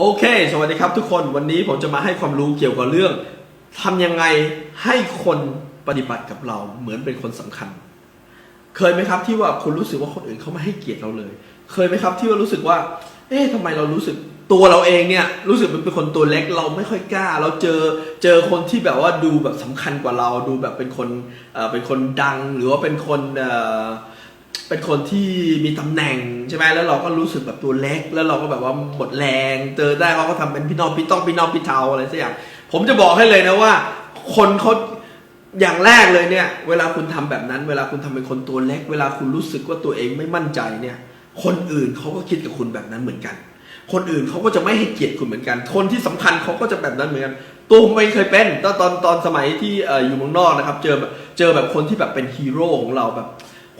โอเค สวัสดีครับทุกคนวันนี้ผมจะมาให้ความรู้เกี่ยวกับเรื่องทำยังไงให้คนปฏิบัติกับเราเหมือนเป็นคนสำคัญ เคยไหมครับที่ว่าคุณรู้สึกว่าคนอื่นเขาไม่ให้เกียรติเราเลย เคยไหมครับที่ว่ารู้สึกว่า เอ๊ะทำไมเรารู้สึกตัวเราเองเนี่ยรู้สึกเป็นคนตัวเล็กเราไม่ค่อยกล้า เราเจอเจอคนที่แบบว่าดูแบบสำคัญกว่าเรา ดูแบบเป็นคนเอ่อเป็นคนดังหรือว่าเป็นคนเอ่อ เป็นคนที่มีตำแหน่งใช่ไหมแล้วเราก็รู้สึกแบบตัวเล็ก แล้วเราก็แบบว่าหมดแรงเจอได้เขาก็ทำเป็นพี่น้องพี่ต้องพี่น้องพี่เทาอะไรสักอย่าง ผมจะบอกให้เลยนะว่า คนเขาอย่างแรกเลยเนี่ย เวลาคุณทำแบบนั้น เวลาคุณทำเป็นคนตัวเล็ก เวลาคุณรู้สึกว่าตัวเองไม่มั่นใจเนี่ย คนอื่นเขาก็คิดกับคุณแบบนั้นเหมือนกัน คนอื่นเขาก็จะไม่ให้เกียรติคุณเหมือนกัน คนที่สำคัญเขาก็จะแบบนั้นเหมือนกันตัวผมเองเคยเป็นตอนตอนตอนสมัยที่เอ่ออยู่เมืองนอกนะครับ เจอแบบเจอแบบคนที่แบบเป็นฮีโร่ของเราแบบ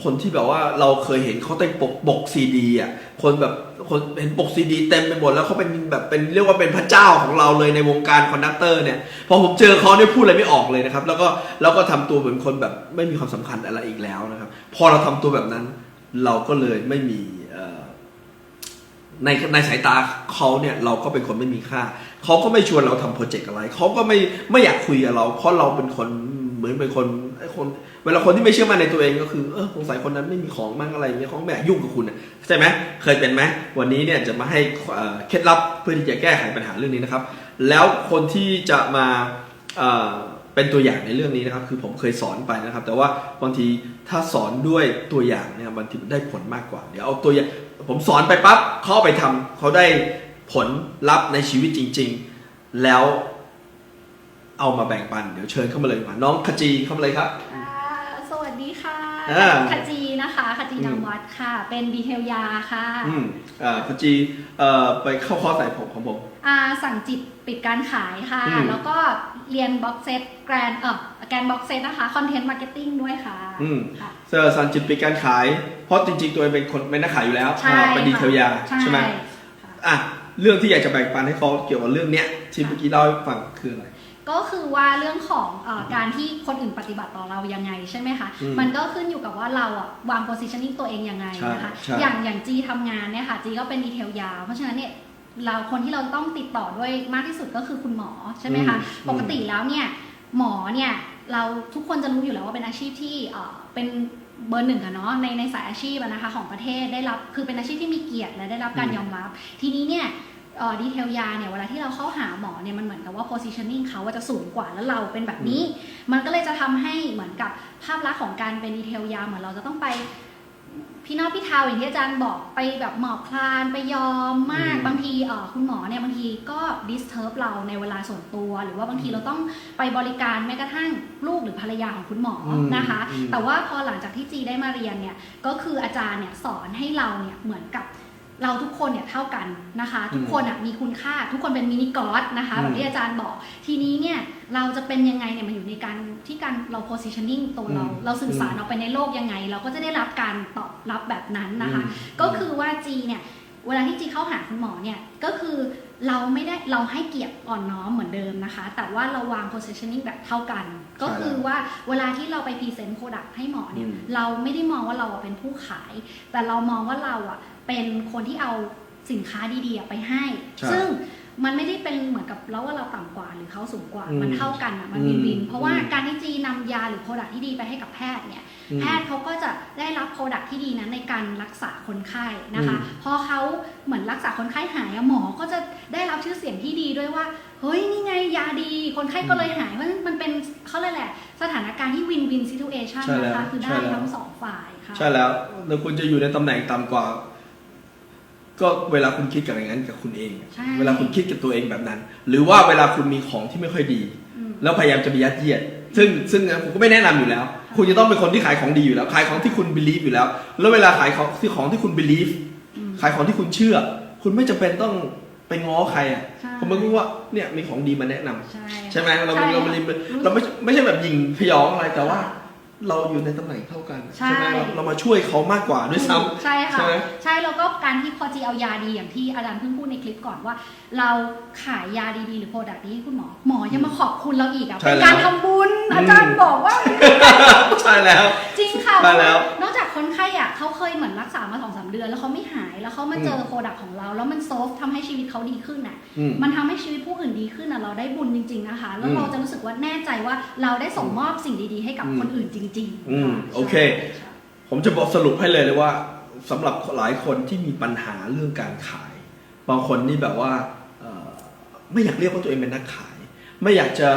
คนที่แบบว่าเราเคยเห็นเขาเต็มปกปกซีดีอะคนแบบคนเห็นปกซีดี เต็มไปหมดแล้วเขาเป็นแบบเป็นเรียกว่าเป็นพระเจ้าของเราเลยในวงการคอนดักเตอร์เนี่ยพอผมเจอเขาเนี่ยพูดอะไรไม่ออกเลยนะครับ แล้วก็แล้วก็ทำตัวเหมือนคนแบบไม่มีความสำคัญอะไรอีกแล้วนะครับ พอเราทำตัวแบบนั้น เราก็เลยไม่มีในในสายตาเขาเนี่ยเราก็เป็นคนไม่มีค่าเขาก็ไม่ชวนเราทำโปรเจกต์อะไรเขาก็ไม่ไม่อยากคุยกับเรา เพราะเราเป็นคนเหมือนเป็นคน ไอ้คน เวลาคนที่ไม่เชื่อมั่นในตัวเองก็คือเออสงสัยคนนั้นไม่มีของมั่งอะไรเนี่ยขาไม่ยากยุ่งกับคุณน่ะใช่ไหมเคยเป็นไหมวันนี้เนี่ยจะมาให้เเคล็ดลับเพื่อที่จะแก้ไขปัญหาเรื่องนี้นะครับ แล้วคนที่จะมาเเป็นตัวอย่างในเรื่องนี้นะครับ คือผมเคยสอนไปนะครับ แต่ว่าบางทีถ้าสอนด้วยตัวอย่างเนี่ยบางทีมันได้ผลมากกว่าเดี๋ยวเอาตัวอย่างผมสอนไปปั๊บเขาไปทำเขาได้ผลลัพธ์ในชีวิตจริง ๆ แล้ว เอามาแบ่งปัน เดี๋ยวเชิญเข้ามาเลยดีกว่าน้องขจีเข้ามาเลยครับอ่าสวัสดีค่ะอ่าขจีนะคะขจีอืม นามวัดค่ะ เป็นดีเทลยาค่ะอืมอ่าขจีเอ่อไปเข้าคอร์สไหนผมของผม อ่าสั่งจิตปิดการขายค่ะ อืม แล้วก็เรียนบ็อกเซตแกรนเออแกรนบ็อกเซตนะคะคอนเทนต์มาร์เก็ตติ้งด้วยค่ะอืมค่ะ เซอร์สันจิตปิดการขาย เพราะจริงๆ ตัวเองเป็นคนเป็นนักขายอยู่แล้วใช่อ่าเป็นดีเทลยาใช่ใช่ไหมค่ะ อะเรื่องที่อยากจะแบ่งปันให้เขาเกี่ยวกับเรื่องเนี้ยที่เมื่อกี้เล่าให้ฟังคืออะไร ก็คือว่าเรื่องของเออการที่คนอื่นปฏิบัติต่อเรายังไงใช่ไหมคะ อืมมันก็ขึ้นอยู่กับว่าเราอะวาง positioning ตัวเองยังไงนะคะ ใช่ใช่ อย่างอย่างจีทำงานเนี่ยค่ะจีก็เป็นดีเทลยาว เพราะฉะนั้นเนี่ยเราคนที่เราต้องติดต่อด้วยมากที่สุดก็คือคุณหมอใช่ไหมคะ อืมปกติแล้วเนี่ยหมอเนี่ยเราทุกคนจะรู้อยู่แล้วว่าเป็นอาชีพที่เอ่อเป็นเบอร์หนึ่งอะเนาะในในสายอาชีพอะนะคะของประเทศได้รับคือเป็นอาชีพที่มีเกียรติและได้รับการอืม ยอมรับ ทีนี้เนี่ย ดีเทลยาเนี่ยเวลาที่เราเข้าหาหมอเนี่ยมันเหมือนกับว่า positioning เขาว่าจะสูงกว่าแล้วเราเป็นแบบนี้ มันก็เลยจะทำให้เหมือนกับภาพลักษณ์ของการเป็นดีเทลยาเหมือนเราจะต้องไปพี่นอกพี่เทาอย่างที่อาจารย์บอกไปแบบหมอบคลานไปยอมมากอืมบางทีเออคุณหมอเนี่ยบางทีก็ disturb เราในเวลาส่วนตัว หรือว่าบางทีเราต้องไปบริการแม้กระทั่งลูกหรือภรรยาของคุณหมออมนะคะอืมแต่ว่าพอหลังจากที่จีได้มาเรียนเนี่ยก็คืออาจารย์เนี่ยสอนให้เราเนี่ยเหมือนกับ เราทุกคนเนี่ยเท่ากันนะคะ ทุกคนอะมีคุณค่าทุกคนเป็นมินิกอสนะคะอืมแบบที่อาจารย์บอก ทีนี้เนี่ยเราจะเป็นยังไงเนี่ยมันอยู่ในการที่การเรา positioning ตัวเราอืมเราสื่อสารออกไปในโลกยังไง เราก็จะได้รับการตอบรับแบบนั้นนะคะอืมก็คือว่าจีเนี่ยเวลาที่จีเข้าหาคุณหมอเนี่ยก็คือ เราไม่ได้เราให้เกียรติอ่อนน้อมเหมือนเดิมนะคะ แต่ว่าเราวาง positioning แบบเท่ากัน ก็คือว่าเวลาที่เราไปพรีเซนต์โปรดักต์ให้หมอเนี่ยอืมเราไม่ได้มองว่าเราอะเป็นผู้ขาย แต่เรามองว่าเราอะเป็นคนที่เอาสินค้าดีๆอะไปให้ใช่ซึ่ง มันไม่ได้เป็นเหมือนกับแล้วว่าเราต่ำกว่าหรือเขาสูงกว่า อืมมันเท่ากันอะมันอืวิมนวินเพราะว่าอืมการที่จีนำยาหรือโปรดักต์ที่ดีไปให้กับแพทย์เนี่ย อืมแพทย์เขาก็จะได้รับโปรดักที่ดีนั้นในการรักษาคนไข้นะคะ อืม พอเขาเหมือนรักษาคนไข้หายอะหมอก็จะได้รับชื่อเสียงที่ดีด้วยว่า เฮ้ยนี่ไงยาดี คนไข้ก็เลยหายเพราะฉะนั้นมันเป็นเขาเลยกแหละ สถานการณ์ที่วินวินซิทูเอชันใช่แล้วนะคะ คือได้ใช่แล้ว ทั้งสองฝ่ายค่ะ ใช่แล้วแล้วคุณจะอยู่ในตำแหน่งต่ำกว่า ก็เวลาคุณคิดกับอย่างนั้นกับคุณเอง ใช่เวลาคุณคิดกับตัวเองแบบนั้น หรือว่าเวลาคุณมีของที่ไม่ค่อยดี อืม แล้วพยายามจะไปยัดเยียด ซึ่งซึ่งนะผมก็ไม่แนะนำอยู่แล้ว คุณจะต้องเป็นคนที่ขายของดีอยู่แล้ว ขายของที่คุณ believe อยู่แล้ว แล้วเวลาขายของที่ของที่คุณ believe อืม ขายของที่คุณเชื่อ คุณไม่จำเป็นต้องไปง้อใครอะ ใช่ ผมไม่รู้ว่าเนี่ยมีของดีมาแนะนำใช่ ใช่ไหมเราใช่เราไม่เราไม่ใช่แบบยิงพยองอะไรแต่ว่า เราอยู่ในตำแหน่งเท่ากันใช่ ไหมเราเรามาช่วยเขามากกว่าด้วยซ้ำ ใช่ค่ะ ใช่ไหมใช่แล้วก็การที่พอจีเอายาดีอย่างที่อาจารย์เพิ่งพูดในคลิปก่อนว่า เราขายยาดีๆ หรือโปรดักต์นี้ให้คุณหมอ หมอยังมาขอบคุณเราอีกอะใช่เป็นการแล้วทำบุญอาจารย์บอกว่า ใช่แล้ว จริงค่ะได้แล้ว นอกจาก คนไข้อะเขาเคยเหมือนรักษามาสองสามเดือน แล้วเขาไม่หายแล้วเขามาเจอโปรดักต์ของเรา แล้วมันโซฟทำให้ชีวิตเขาดีขึ้นอะอืมมันทำให้ชีวิตผู้อื่นดีขึ้นอะเราได้บุญจริง ๆนะคะ แล้วเราจะรู้สึกว่าแน่ใจว่าเราได้ส่งมอบสิ่งดีๆ ให้กับอืมคนอื่นจริงอืมค่ะโอเค ผมจะบอกสรุปให้เลยเลยว่าสำหรับหลายคนที่มีปัญหาเรื่องการขาย บางคนนี่แบบว่าเอ่อไม่อยากเรียกว่าตัวเองเป็นนักขาย ไม่อยากจะ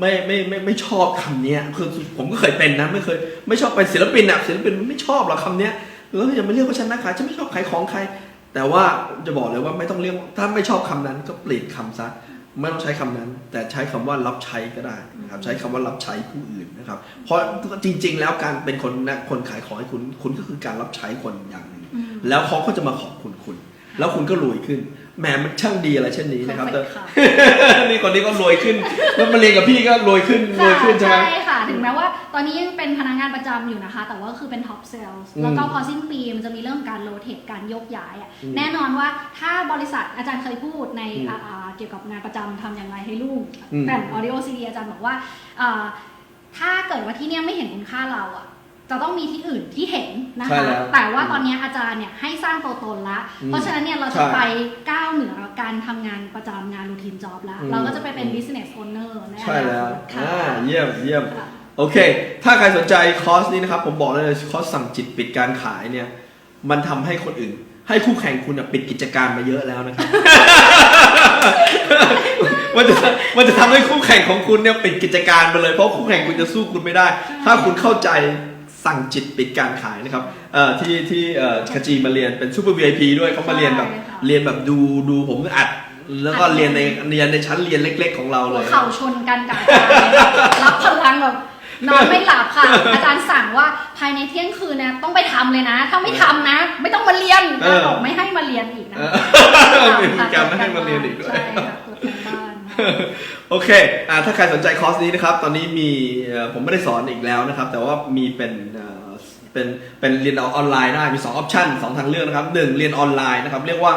ไม่ไม่ไม่ไม่ชอบคำเนี้ยคือผมก็เคยเป็นนะไม่เคยไม่ชอบเป็นศิลปินอะศิลปินมันไม่ชอบหรอกคำเนี้ยแล้วอย่ามาเรียกว่าฉันนักขายฉันไม่ชอบขายของใคร แต่ว่าจะบอกเลยว่าไม่ต้องเรียกถ้าไม่ชอบคำนั้นก็เปลี่ยนคำซะไม่ต้องใช้คำนั้น แต่ใช้คำว่ารับใช้ก็ได้นะครับใช้คำว่ารับใช้ผู้อื่นนะครับ เพราะจริง ๆ แล้วการเป็นคนนะคนขายของให้คุณคุณก็คือการรับใช้คนอย่างหนึ่งอืมแล้วเขาก็จะมาขอบคุณคุณ แล้วคุณก็รวยขึ้น แหมมันช่างดีอะไรเช่นนี้นะครับแต่ค่ะ นี่คนนี้ก็รวยขึ้นแล้วมาเรียนกับพี่ก็รวยขึ้นรวยขึ้นใช่ไหมใช่ค่ะ ถึงแม้ว่าตอนนี้ยังเป็นพนักงานประจำอยู่นะคะ แต่ว่าคือเป็นท็อปเซลล์อืมแล้วก็พอสิ้นปีมันจะมีเรื่องการโรเตการยกย้ายอะอืมแน่นอนว่าถ้าบริษัทอาจารย์เคยพูดในอืมอ่าอ่าเกี่ยวกับงานประจำทำอย่างไรให้ลูกอืมแต่ออดิโอซีดีอาจารย์บอกว่าอ่า ถ้าเกิดว่าที่เนี่ยไม่เห็นคุณค่าเราอะ จะต้องมีที่อื่นที่เห็นนะใช่คะ แล้วแต่ว่าตอนนี้อาจารย์เนี่ยให้สร้างตัวตนละ อืมเพราะฉะนั้นเนี่ยเราใช่จะไปก้าวเหนือการทำงานประจำงานรูทีนจ็อบแล้ว อืม เราก็จะไปเป็น business owner ในอใช่นาแล้ควตค่ะอ่าเยี่ยมเยี่ยม ค่ะ โอเค ถ้าใครสนใจคอร์สนี้นะครับ ผมบอกเลยคอร์สสั่งจิตปิดการขายเนี่ย มันทำให้คนอื่น ให้คู่แข่งคุณน่ะปิดกิจการมาเยอะแล้วนะครับ มันจะมันจะทำให้คู่แข่งของคุณเนี่ยปิดกิจการไปเลย เพราะคู่แข่งคุณจะสู้คุณไม่ได้ ถ้าคุณเข้าใจ สั่งจิตปิดการขายนะครับเอ่อที่ที่เอ่อคาจีมาเรียนเป็นซูเปอร์ VIP ด้วยเขามาเรียนแบบใช่ค่ะ เรียนแบบดูดูผมอัด แล้วก็เรียนในเรียนในชั้นเรียนเล็ก ๆ ของเราเลหัวย เข่าชนกันกับอาจารย์รับพลังแบบนอนไม่หลับค่ะ อาจารย์สั่งว่าภายในเที่ยงคืนนะต้องไปทำเลยนะ ถ้าไม่ทำนะ ไม่ต้องมาเรียนเออ บอกไม่ให้มาเรียนอีกนะมีการไม่ให้มาเรียนอีกด้วย ใช่ค่ะตรวจการบ้าน โอเคอ่าถ้าใครสนใจคอร์สนี้นะครับ ตอนนี้มีผมไม่ได้สอนอีกแล้วนะครับ แต่ว่ามีเป็นเป็นเป็นเรียนออนไลน์ได้มี2ออปชัน2ทางเลือกนะครับ 1 เรียนออนไลน์นะครับ เรียกว่า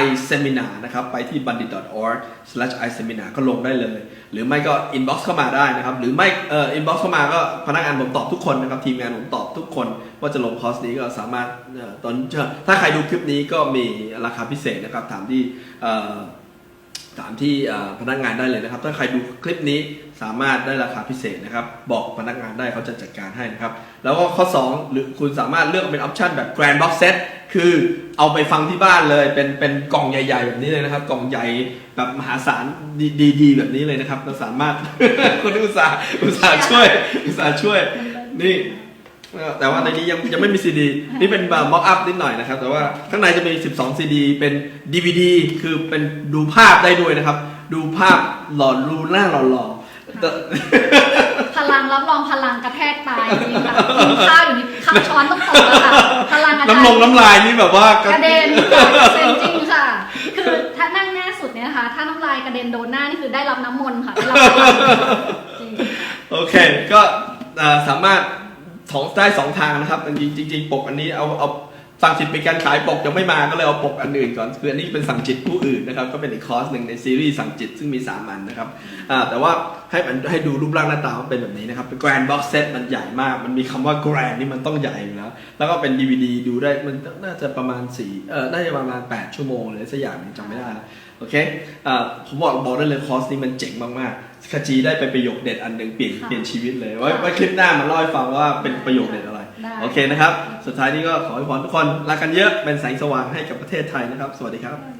iSeminar นะครับ ไปที่ bandit.org/iseminar ก็ลงได้เลย หรือไม่ก็ inbox เข้ามาได้นะครับ หรือไม่เอ่อ inbox เข้ามาก็พนักงานผมตอบทุกคนนะครับ ทีมงานผมตอบทุกคน ว่าจะลงคอร์สนี้ก็สามารถเอ่อตอนถ้าใครดูคลิปนี้ก็มีราคาพิเศษนะครับถามที่เอ่อ ถามที่พนักงานได้เลยนะครับ ถ้าใครดูคลิปนี้สามารถได้ราคาพิเศษนะครับ บอกพนักงานได้เขาจะจัดการให้นะครับ แล้วก็ข้อ 2 หรือคุณสามารถเลือกเป็นออปชันแบบ Grand Box Set คือเอาไปฟังที่บ้านเลย เป็นเป็นกล่องใหญ่ ๆ แบบนี้เลยนะครับ กล่องใหญ่แบบมหาศาลดีๆแบบนี้เลยนะครับเราสามารถคุณอุตสาห์อุตสาห์ช่วยอุตสาห์ช่วยนี่ แต่ว่าในนี้ยังยังไม่มีซีดีนี่เป็นแบบม็อกอัพนิดหน่อยนะครับ แต่ว่าข้างในจะมี 12 ซีดี เป็น DVD คือเป็นดูภาพได้ด้วยนะครับ ดูภาพหล่อรูหน้าหล่อๆแต่พลังรับรองพลังกระแทกตายจริงๆค่ะกินข้าวอยู่นี่ข้าวช้อนต้องตกแล้วค่ะพลังอาจารย์น้ำลงน้ำลายนี่แบบว่ากระเด็นเซ็นจริงค่ะ คือถ้านั่งหน้าสุดเนี่ยนะคะถ้าน้ำลายกระเด็นโดนหน้านี่คือได้รับน้ำมนต์ค่ะได้รับพลังจริงโอเค ก็เอ่อสามารถ สองได้สองทางนะครับจริงจริงๆปกอันนี้เอาเอา สั่งจิตเป็นการขายปกยังไม่มาก็เลยเอาปกอันอื่นก่อนคืออันนี้เป็นสั่งจิตผู้อื่นนะครับก็เป็นอีกคอร์สหนึ่งในซีรีส์สั่งจิตซึ่งมีสามอันนะครับแต่ว่าให้มันให้ดูรูปร่างหน้าตาว่าเป็นแบบนี้นะครับเป็น grand box set มันใหญ่มาก มันมีคำว่า grand นี่มันต้องใหญ่อยู่แล้วแล้วก็เป็น DVD ดูได้มันน่าจะประมาณสี่เออน่าจะประมาณ 8 ชั่วโมงเลยสักอย่างนึงจำไม่ได้แล้วโอเคอ่าผมบอกบอกได้เลยคอร์สนี้มันเจ๋งมากๆคาจีได้ไปประโยคเด็ดอันหนึ่งเปลี่ยนเปลี่ยนชีวิตเลยไว้ไว้คลิปหน้ามาเล่าให้ฟังว่าเป็นประโยคเด็ดอะไร ได้ โอเคนะครับ สุดท้ายนี้ก็ขอให้พรทุกคนรักกันเยอะเป็นแสงสว่างให้กับประเทศไทยนะครับ สวัสดีครับ สวัสดี